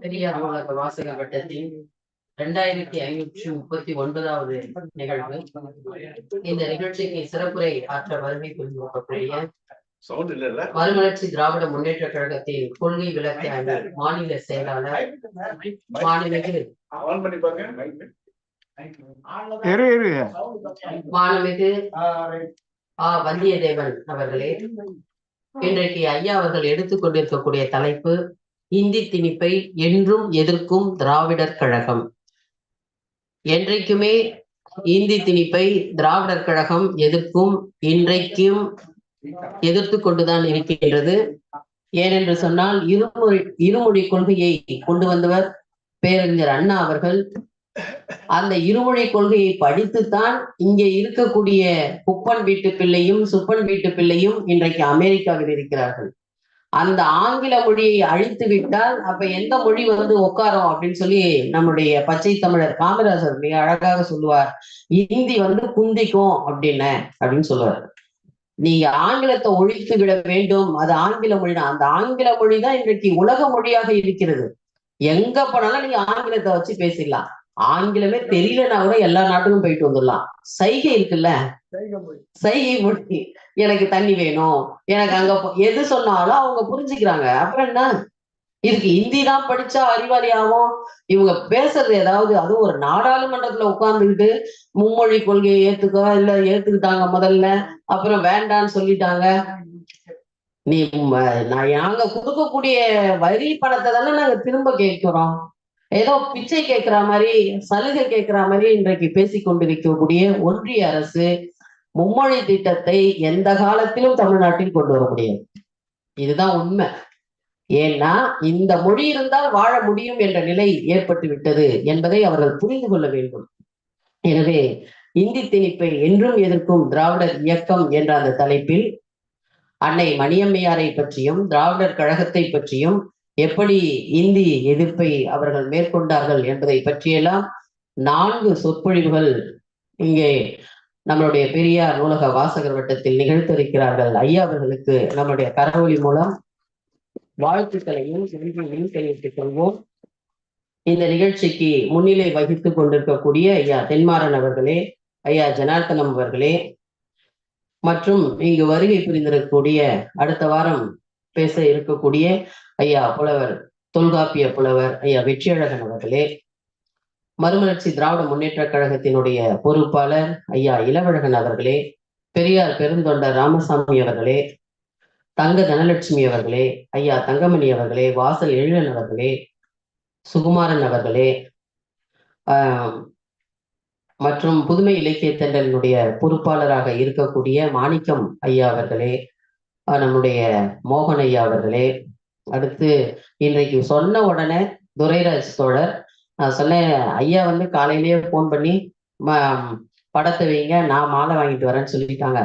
பெரியார் நூலக வாசகர் வட்டத்தின் இரண்டாயிரத்தி ஐநூற்றி முப்பத்தி ஒன்பதாவது நிகழ்வு. இந்த நிகழ்ச்சிக்கு சிறப்புரை ஆற்ற வருகை இல்ல மறுமலர்ச்சி திராவிட முன்னேற்ற கழகத்தின் கொள்கை விளக்க மாநில செயலாளர் மாநிலமிகு மாண்புமிகு ஆ. வந்தியத்தேவன் அவர்களே இன்றைக்கு ஐயா அவர்கள் எடுத்துக்கொண்டிருக்கக்கூடிய தலைப்பு இந்தி திணிப்பை என்றும் எதிர்க்கும் திராவிடர் கழகம். என்றைக்குமே இந்தி திணிப்பை திராவிடர் கழகம் எதிர்க்கும் இன்றைக்கும் எதிர்த்து கொண்டுதான் இருக்கின்றது. ஏனென்று சொன்னால் இருமொழி இருமொழி கொள்கையை கொண்டு வந்தவர் பேரறிஞர் அண்ணா அவர்கள். அந்த இருமொழி கொள்கையை படித்துத்தான் இங்கே இருக்கக்கூடிய குப்பன் வீட்டு பிள்ளையும் சுப்பன் வீட்டு பிள்ளையும் இன்றைக்கு அமெரிக்காவில் இருக்கிறார்கள். அந்த ஆங்கில மொழியை அழித்து விட்டால் அப்ப எந்த மொழி வந்து உட்காரும் அப்படின்னு சொல்லி நம்முடைய பச்சை தமிழர் காமராஜர் மிக அழகாக சொல்லுவார். இந்தி வந்து குந்திக்கும் அப்படின்னு அப்படின்னு சொல்லுவார். நீங்க ஆங்கிலத்தை ஒழித்து விட வேண்டும். அது ஆங்கில மொழி தான். அந்த ஆங்கில மொழி தான் இன்றைக்கு உலக மொழியாக இருக்கிறது. எங்க போனாலும் நீங்க ஆங்கிலத்தை வச்சு பேசிடலாம். ஆங்கிலமே தெரியலனா கூட எல்லா நாட்டுக்கும் போயிட்டு வந்துடலாம். சைகை இருக்குல்ல? சைகை மொழி. எனக்கு தண்ணி வேணும். எனக்கு அங்க எது சொன்னாலும் அவங்க புரிஞ்சுக்கிறாங்க. அப்புறம் என்ன? இதுக்கு ஹிந்தி தான் படிச்சா அறிவாளி ஆகும் இவங்க பேசுறது ஏதாவது அதுவும் ஒரு நாடாளுமன்றத்துல உட்கார்ந்துக்கிட்டு மும்மொழி கொள்கையை ஏத்துக்கோ இல்ல ஏத்துக்கிட்டாங்க முதல்ல அப்புறம் வேண்டான்னு சொல்லிட்டாங்க. நீ நான் நாங்க கொடுக்கக்கூடிய வரி பணத்தை தானே நாங்க திரும்ப கேட்கிறோம். ஏதோ பிச்சை கேட்கிற மாதிரி சலுகை கேட்கிற மாதிரி இன்றைக்கு பேசிக் கொண்டிருக்கக்கூடிய ஒன்றிய அரசு மும்மொழி திட்டத்தை எந்த காலத்திலும் தமிழ்நாட்டில் கொண்டு வர முடியாது. இதுதான் உண்மை. ஏன்னா இந்த மொழி இருந்தால் வாழ முடியும் என்ற நிலை ஏற்பட்டு விட்டது என்பதை அவர்கள் புரிந்து கொள்ள வேண்டும். எனவே இந்தி திணிப்பை என்றும் எதிர்க்கும் திராவிடர் இயக்கம் என்ற அந்த தலைப்பில் அன்னை மணியம்மையாரை பற்றியும் திராவிடர் கழகத்தை பற்றியும் எப்படி இந்தி எதிர்ப்பை அவர்கள் மேற்கொண்டார்கள் என்பதை பற்றியெல்லாம் நான்கு சொற்பொழிவுகள் இங்கே நம்மளுடைய பெரியார் நூலக வாசகர் வட்டத்தில் நிகழ்த்திருக்கிறார்கள் ஐயா அவர்களுக்கு நம்முடைய கரவொலி மூலம் வாழ்த்துக்களையும் நன்றியையும் தெரிவித்துக் கொள்வோம். இந்த நிகழ்ச்சிக்கு முன்னிலை வகித்துக் கொண்டிருக்கக்கூடிய ஐயா தென்மாறன் அவர்களே ஐயா ஜனார்த்தனம் அவர்களே மற்றும் இங்கு வருகை புரிந்திருக்கக்கூடிய அடுத்த வாரம் பேச இருக்கக்கூடிய ஐயா புலவர் தொல்காப்பிய புலவர் ஐயா வெற்றியழகன் அவர்களே. மறுமலர்ச்சி திராவிட முன்னேற்ற கழகத்தினுடைய பொறுப்பாளர் ஐயா இளவழகன் அவர்களே. பெரியார் பெருந்தொண்டர் ராமசாமி அவர்களே. தங்க தனலட்சுமி அவர்களே. ஐயா தங்கமணி அவர்களே. வாசல் எழிலன் அவர்களே. சுகுமாரன் அவர்களே. ஆஹ் மற்றும் புதுமை இலக்கிய தென்றலினுடைய பொறுப்பாளராக இருக்கக்கூடிய மாணிக்கம் ஐயா அவர்களே. நம்முடைய மோகன் ஐயா அவர்களே அடுத்து இன்றைக்கு சொன்ன உடனே துரைராஜ் தோழர் நான் சொன்னேன் ஐயா வந்து காலையிலேயே ஃபோன் பண்ணி ம- படத்தை வைங்க நான் மாலை வாங்கிட்டு வரேன்னு சொல்லிட்டாங்க.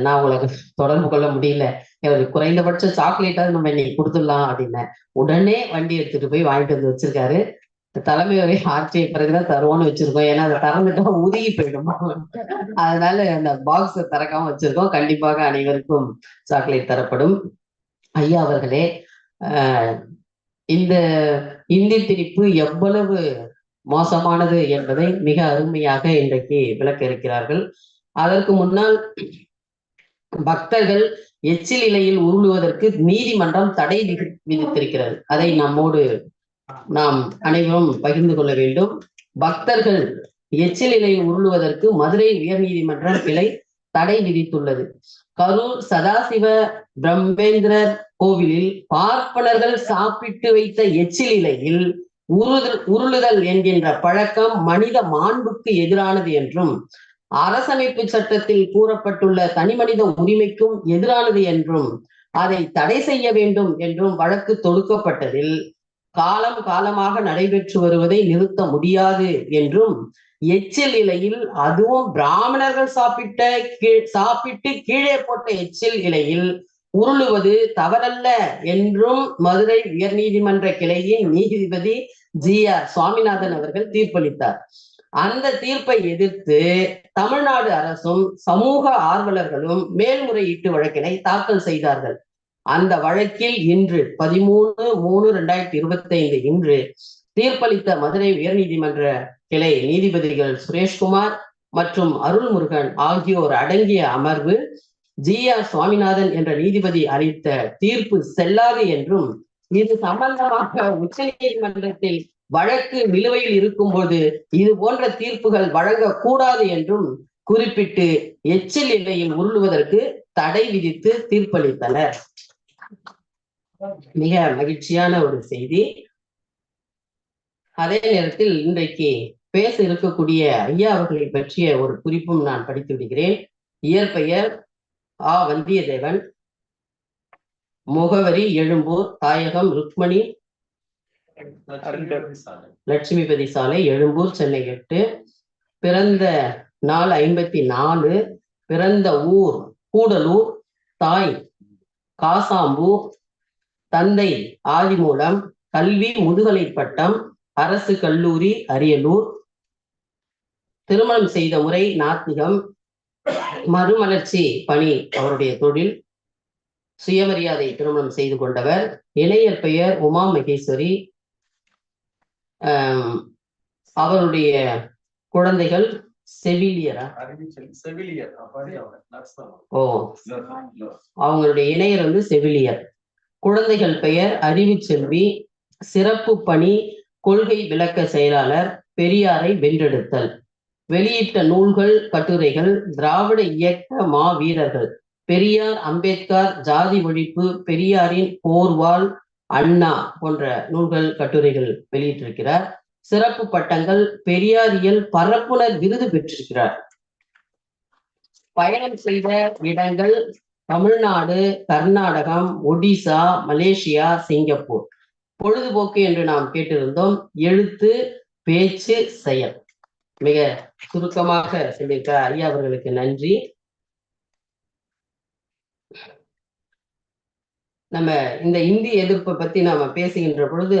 நான் உங்களுக்கு தொடர்பு கொள்ள முடியல. எனக்கு குறைந்தபட்ச சாக்லேட்டாவது நம்ம இன்னைக்கு கொடுத்துடலாம் அப்படின்னேன். உடனே வண்டி எடுத்துட்டு போய் வாங்கிட்டு வந்து வச்சிருக்காரு. தலைமை வரை ஆட்சியை பிறகுதான் தருவோம்னு வச்சிருக்கோம். ஏன்னா அதை திறந்துட்டா உதுகி போயிடும். அதனால அந்த பாக்ஸ் திறக்காம வச்சிருக்கோம். கண்டிப்பாக அனைவருக்கும் சாக்லேட் தரப்படும். ஐயா அவர்களே ஆஹ் இந்த இந்தி திணிப்பு எவ்வளவு மோசமானது என்பதை மிக அருமையாக இன்றைக்கு விளக்க இருக்கிறார்கள் அதற்கு முன்னால் பக்தர்கள் எச்சில் இலையில் உருளுவதற்கு நீதிமன்றம் தடை விதி- விதித்திருக்கிறது. அதை நம்மோடு நாம் அனைவரும் பகிர்ந்து கொள்ள வேண்டும். பக்தர்கள் எச்சில் உருளுவதற்கு மதுரை உயர்நீதிமன்ற கிளை தடை விதித்துள்ளது. கரூர் சதாசிவ பிரம்மேந்திரர் கோவிலில் பார்ப்பனர்கள் சாப்பிட்டு வைத்த எச்சில் இலையில் உருதல் உருளுதல் என்கின்ற பழக்கம் மனித மாண்புக்கு எதிரானது என்றும் அரசமைப்பு சட்டத்தில் கூறப்பட்டுள்ள தனிமனித உரிமைக்கும் எதிரானது என்றும் அதை தடை செய்ய வேண்டும் என்றும் வழக்கு தொடுக்கப்பட்டதில் காலம் காலமாக நடைபெற்று வருவதை நிறுத்த முடியாது என்றும் எச்சில் இலையில் அதுவும் பிராமணர்கள் சாப்பிட்ட கீழ் சாப்பிட்டு கீழே போட்ட எச்சில் இலையில் உருளுவது தவறல்ல என்றும் மதுரை உயர்நீதிமன்ற கிளையின் நீதிபதி ஜி ஆர் சுவாமிநாதன் அவர்கள் தீர்ப்பளித்தார். அந்த தீர்ப்பை எதிர்த்து தமிழ்நாடு அரசும் சமூக ஆர்வலர்களும் மேல்முறையீட்டு வழக்கினை தாக்கல் செய்தார்கள். அந்த வழக்கில் இன்று பதிமூணு மூணு ரெண்டாயிரத்தி இருபத்தி ஐந்து இன்று தீர்ப்பளித்த மதுரை உயர்நீதிமன்ற கிளை நீதிபதிகள் சுரேஷ்குமார் மற்றும் அருள்முருகன் ஆகியோர் அடங்கிய அமர்வு ஜி ஆர் சுவாமிநாதன் என்ற நீதிபதி அளித்த தீர்ப்பு செல்லாது என்றும் இது சம்பந்தமாக உச்ச நீதிமன்றத்தில் வழக்கு நிலுவையில் இருக்கும்போது இது போன்ற தீர்ப்புகள் வழங்கக்கூடாது என்றும் குறிப்பிட்டு எச்சில் நிலையில் உருளுவதற்கு தடை விதித்து தீர்ப்பளித்தனர். மிக மகிழ்ச்சியான ஒரு செய்தி. அதே நேரத்தில் இன்றைக்கு பேச இருக்கக்கூடிய ஐயா அவர்களை பற்றிய ஒரு குறிப்பும் நான் படித்து விடுகிறேன். இயற்பெயர் ஆ. வந்தியத்தேவன். முகவரி எழும்பூர் தாயகம் ருக்மணி. லட்சுமிபதி சாலை எழும்பூர் சென்னை எட்டு. பிறந்த நாள் ஐம்பத்தி நாலு. பிறந்த ஊர் கூடலூர் தாய் காசாம்பு தந்தை ஆதிமூலம் கல்வி முதுகலை பட்டம் அரசு கல்லூரி அரியலூர். திருமணம் செய்த முறை நாத்திகம் மறுமலர்ச்சி பணி அவருடைய தொழில். சுயமரியாதை திருமணம் செய்து கொண்டவர். இளையர் பெயர் உமா மகேஸ்வரி. அவருடைய குழந்தைகள் செவிலியரா? ஓ. அவங்களுடைய இணையர் வந்து செவிலியர். குழந்தைகள் பெயர் அறிவுச்செல்வி சிறப்பு பணி கொள்கை விளக்க செயலாளர் பெரியாரை வென்றெடுத்தல். வெளியிட்ட நூல்கள் கட்டுரைகள் திராவிட இயக்க மாவீரர்கள். பெரியார் அம்பேத்கர் ஜாதி ஒழிப்பு பெரியாரின் போர்வாள் அண்ணா போன்ற நூல்கள் கட்டுரைகள் வெளியிட்டிருக்கிறார். சிறப்பு பட்டங்கள் பெரியாரியல் பரப்புனர் விருது பெற்றிருக்கிறார். பயணம் செய்த இடங்கள் தமிழ்நாடு கர்நாடகம் ஒடிசா மலேசியா சிங்கப்பூர். பொழுதுபோக்கு என்று நாம் கேட்டிருந்தோம். எழுத்து பேச்சு செயல். மிக சுருக்கமாக சொல்லியிருக்க ஐயா அவர்களுக்கு நன்றி. நம்ம இந்த இந்தி எதிர்ப்பை பத்தி நாம பேசுகின்ற பொழுது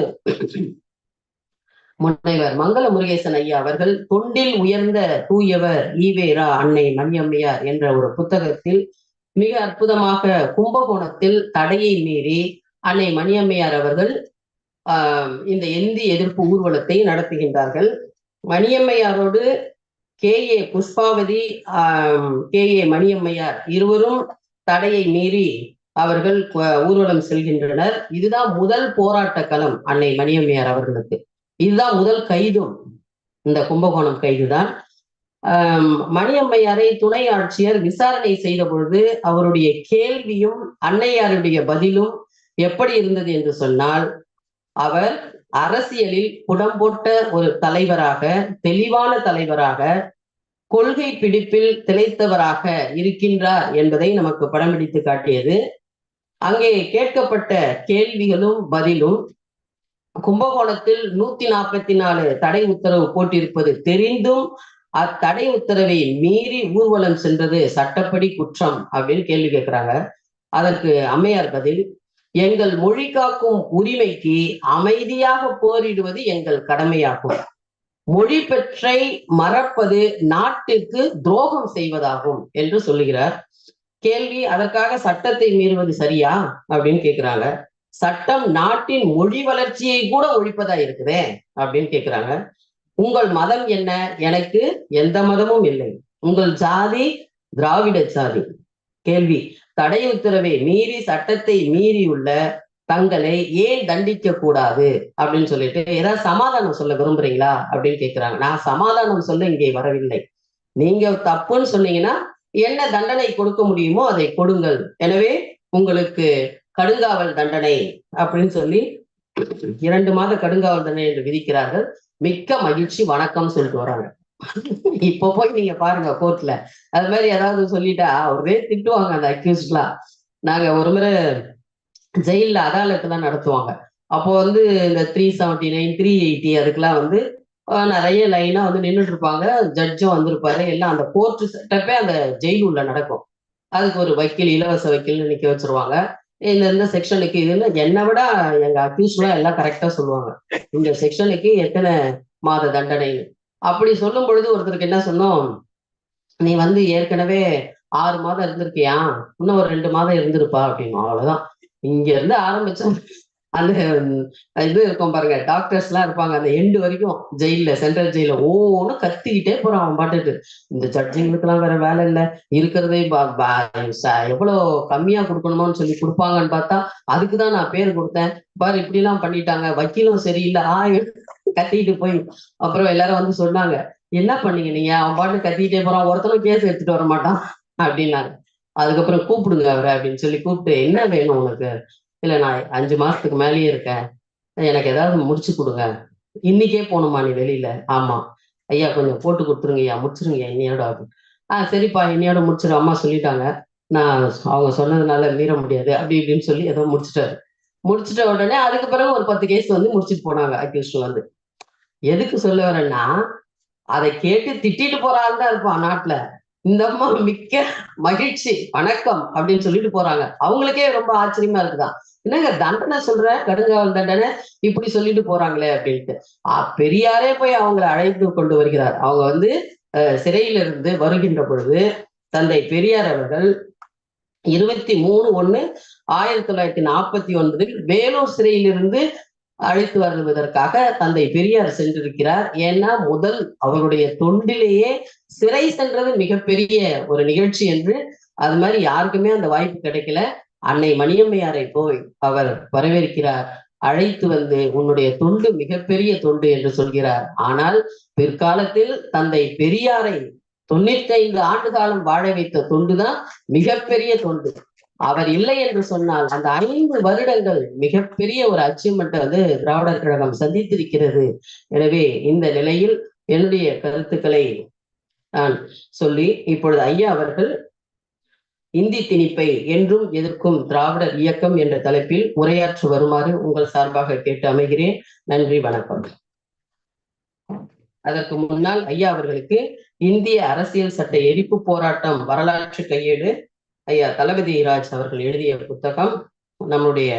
முனைவர் மங்கள முருகேசன் ஐயா அவர்கள் தொண்டில் உயர்ந்த தூயவர் ஈவேரா அன்னை மணியம்மையார் என்ற ஒரு புத்தகத்தில் மிக அற்புதமாக கும்பகோணத்தில் தடையை மீறி அன்னை மணியம்மையார் அவர்கள் ஆஹ் இந்த இந்தி எதிர்ப்பு ஊர்வலத்தை நடத்துகின்றார்கள். மணியம்மையாரோடு கே. ஏ. புஷ்பாவதி ஆஹ் கே. ஏ. மணியம்மையார் இருவரும் தடையை மீறி அவர்கள் ஊர்வலம் செல்கின்றனர். இதுதான் முதல் போராட்ட களம் அன்னை மணியம்மையார் அவர்களுக்கு. இதுதான் முதல் கைதும். இந்த கும்பகோணம் கைதுதான். ஆஹ் மணியம்மையாரை துணை ஆட்சியர் விசாரணை செய்த பொழுது அவருடைய கேள்வியும் அன்னையாருடைய பதிலும் எப்படி இருந்தது என்று சொன்னால் அவர் அரசியலில் புடம்போட்ட ஒரு தலைவராக தெளிவான தலைவராக கொள்கை பிடிப்பில் திளைத்தவராக இருக்கின்றார் என்பதை நமக்கு படம் பிடித்து காட்டியது. அங்கே கேட்கப்பட்ட கேள்விகளும் பதிலும் கும்பகோணத்தில் நூத்தி நாற்பத்தி நாலு தடை உத்தரவு போட்டிருப்பது தெரிந்தும் அத்தடை உத்தரவை மீறி ஊர்வலம் சென்றது சட்டப்படி குற்றம் அப்படின்னு கேள்வி கேட்கிறாங்க. அதற்கு அம்மையார் பதில் எங்கள் மொழி காக்கும் உரிமைக்கு அமைதியாக போரிடுவது எங்கள் கடமையாகும். மொழி பெற்றை மறப்பது நாட்டிற்கு துரோகம் செய்வதாகும் என்று சொல்லுகிறார். கேள்வி அதற்காக சட்டத்தை மீறுவது சரியா அப்படின்னு கேட்கிறாங்க. சட்டம் நாட்டின் மொழி வளர்ச்சியை கூட ஒழிப்பதா இருக்குதே? அப்படின்னு கேக்குறாங்க. உங்கள் மதம் என்ன? எனக்கு எந்த மதமும் இல்லை. உங்கள் ஜாதி திராவிட ஜாதி கேள்வி. தடை உத்தரவை மீறி சட்டத்தை மீறியுள்ள தங்களை ஏன் தண்டிக்க கூடாது? அப்படின்னு சொல்லிட்டு ஏதாவது சமாதானம் சொல்ல விரும்புறீங்களா? அப்படின்னு கேக்குறாங்க. நான் சமாதானம் சொல்ல இங்கே வரவில்லை. நீங்க தப்புன்னு சொன்னீங்கன்னா என்ன தண்டனை கொடுக்க முடியுமோ அதை கொடுங்கள். எனவே உங்களுக்கு கடுங்காவல் தண்டனை அப்படின்னு சொல்லி இரண்டு மாத கடுங்காவல் தண்டனை என்று விதிக்கிறார்கள். மிக்க மகிழ்ச்சி வணக்கம் சொல்லிட்டு வராங்க. இப்போ போய் நீங்க பாருங்க கோர்ட்ல அது மாதிரி ஏதாவது சொல்லிட்டா ஒரே திட்டுவாங்க அந்த அக்யூஸ்ட்லாம் நாங்க ஒரு முறை ஜெயில அதாலத்துல தான் நடத்துவாங்க. அப்போ வந்து இந்த three seventy nine three eighty அதுக்கெல்லாம் வந்து நிறைய லைனா வந்து நின்றுட்டு இருப்பாங்க ஜட்ஜும் வந்திருப்பாரு. எல்லாம் அந்த கோர்ட் செட்டப்பே அந்த ஜெயில் உள்ள நடக்கும். அதுக்கு ஒரு வக்கீல் இலவச வக்கீல்னு நிக்க வச்சிருவாங்க. இதுல இருந்த செக்ஷனுக்கு இதுல என்னை விட எங்க அக்யூஸ்ட்லாம் எல்லாம் கரெக்டா சொல்லுவாங்க. இந்த செக்ஷனுக்கு எத்தனை மாத தண்டனைன்னு. அப்படி சொல்லும் பொழுது ஒருத்தருக்கு என்ன சொன்னோம்? நீ வந்து ஏற்கனவே ஆறு மாதம் இருந்திருக்கியா? இன்னும் ஒரு ரெண்டு மாதம் இருந்திருப்பா அப்படின்னு அவ்வளவுதான். இங்க இருந்து ஆரம்பிச்சா அந்த இது இருக்கும் பாருங்க. டாக்டர்ஸ் எல்லாம் இருப்பாங்க. அந்த எண்டு வரைக்கும் ஜெயில சென்ட்ரல் ஜெயில ஓன்னு கத்திக்கிட்டே போறான் அவன் பாட்டுட்டு இந்த ஜட்ஜிங்களுக்கு எல்லாம் வேற வேலை இல்லை. இருக்கிறதே எவ்வளவு கம்மியா கொடுக்கணுமோன்னு சொல்லி கொடுப்பாங்கன்னு பார்த்தா அதுக்குதான் நான் பேர் கொடுத்தேன். பாரு இப்படி எல்லாம் பண்ணிட்டாங்க. வக்கீலும் சரியில்லை. ஆ கத்திக்கிட்டு போய். அப்புறம் எல்லாரும் வந்து சொன்னாங்க என்ன பண்ணீங்க நீங்க? அவன் பாட்டு கத்திக்கிட்டே போறான். ஒருத்தனும் கேஸ் எடுத்துட்டு வர மாட்டான். அப்படின்னாங்க. அதுக்கப்புறம் கூப்பிடுங்க அவரை அப்படின்னு சொல்லி கூப்பிட்டு என்ன வேணும் உனக்கு இல்லை நான் அஞ்சு மாசத்துக்கு மேலேயே இருக்கேன். எனக்கு ஏதாவது முடிச்சு கொடுங்க. இன்னைக்கே போகணுமா நீ வெளியில? ஆமா. ஐயா கொஞ்சம் போட்டு கொடுத்துருங்க ஐயா. முடிச்சிருங்க இன்னையோட ஆ சரிப்பா இன்னையோட முடிச்சிரு. அம்மா சொல்லிட்டாங்க. நான் அவங்க சொன்னதுனால மீற முடியாது. அப்படி இப்படின்னு சொல்லி ஏதோ முடிச்சிட்டாரு. முடிச்சிட்ட உடனே அதுக்கு பிறகு ஒரு பத்து கேஸ் வந்து முடிச்சிட்டு போனாங்க அக்யூஸ்ட் வந்து. எதுக்கு சொல்ல வரேன்னா அதை கேட்டு திட்டிட்டு போற தான் இருப்பான் நாட்டுல. இந்த அம்மா மிக்க மகிழ்ச்சி வணக்கம் அப்படின்னு சொல்லிட்டு போறாங்க. அவங்களுக்கே ரொம்ப ஆச்சரியமா இருக்குதான். என்னங்க தண்டனை சொல்ற கடுங்காவல் தண்டனை இப்படி சொல்லிட்டு போறாங்களே அப்படின்ட்டு. பெரியாரே போய் அவங்களை அழைத்து கொண்டு வருகிறார். அவங்க வந்து அஹ், சிறையிலிருந்து வருகின்ற பொழுது தந்தை பெரியார் அவர்கள் இருபத்தி மூணு ஒண்ணு ஆயிரத்தி தொள்ளாயிரத்தி நாற்பத்தி ஒன்பதில் வேலூர் சிறையிலிருந்து அழைத்து வருவதற்காக தந்தை பெரியார் சென்றிருக்கிறார். ஏன்னா முதல் அவருடைய தொண்டிலேயே சிறை சென்றது மிகப்பெரிய ஒரு நிகழ்ச்சி என்று அது மாதிரி யாருக்குமே அந்த வாய்ப்பு கிடைக்கல. அன்னை மணியம்மையாரை போய் அவர் வரவேற்கிறார். அழைத்து வந்து உன்னுடைய தொண்டு மிகப்பெரிய தொண்டு என்று சொல்கிறார். ஆனால் பிற்காலத்தில் தந்தை பெரியாரை தொண்ணூத்தி ஐந்து ஆண்டு காலம் வாழ வைத்த தொண்டுதான் மிகப்பெரிய தொண்டு. அவர் இல்லை என்று சொன்னால் அந்த ஐந்து வருடங்கள் மிகப்பெரிய ஒரு அச்சீவ்மெண்ட் வந்து திராவிடர் கழகம் சந்தித்திருக்கிறது. எனவே இந்த நிலையில் என்னுடைய கருத்துக்களை நான் சொல்லி இப்பொழுது ஐயா அவர்கள் இந்தி திணிப்பை என்றும் எதிர்க்கும் திராவிடர் இயக்கம் என்ற தலைப்பில் உரையாற்ற வருமாறு உங்கள் சார்பாக கேட்டு அமைகிறேன். நன்றி வணக்கம். அதற்கு முன்னால் ஐயா அவர்களுக்கு இந்திய அரசியல் சட்ட எரிப்பு போராட்டம் வரலாற்று கையேடு ஐயா தளபதி ராஜ் அவர்கள் எழுதிய புத்தகம் நம்முடைய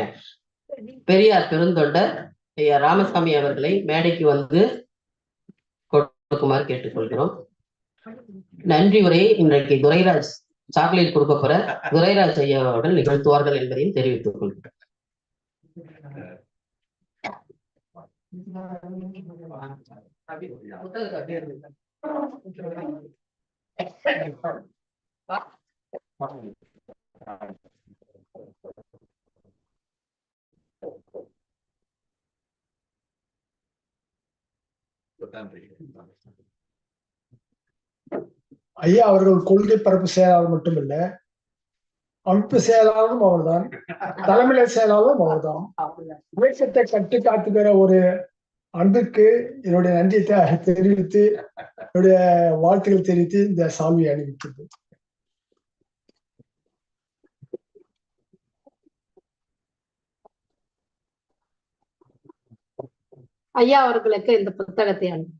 பெரியார் பெருந்தொண்டர் ஐயா ராமசாமி அவர்களை மேடைக்கு வந்து கொடுக்குமாறு கேட்டுக்கொள்கிறோம். நன்றி உரை இன்றைக்கு துரைராஜ் சாக்லேட் கொடுக்க போற துரைராஜ் ஐயா அவர்கள் நிகழ்த்துவார்கள் என்பதையும் தெரிவித்துக் கொள்கிறேன் ஐயா அவர்கள் கொள்கை பரப்பு செயலாளர் மட்டுமில்ல அமைப்பு செயலாளரும் அவர்தான் தலைமையில செயலாளரும் அவர்தான். இயக்கத்தை கட்டு காத்துக்கிற ஒரு அன்புக்கு என்னுடைய நன்றியை தெரிவித்து என்னுடைய வாழ்த்துக்கள் தெரிவித்து இந்த சால்வியை அணிவித்தது ஐயா அவர்களுக்கு இந்த புத்தகத்தை அனுப்பு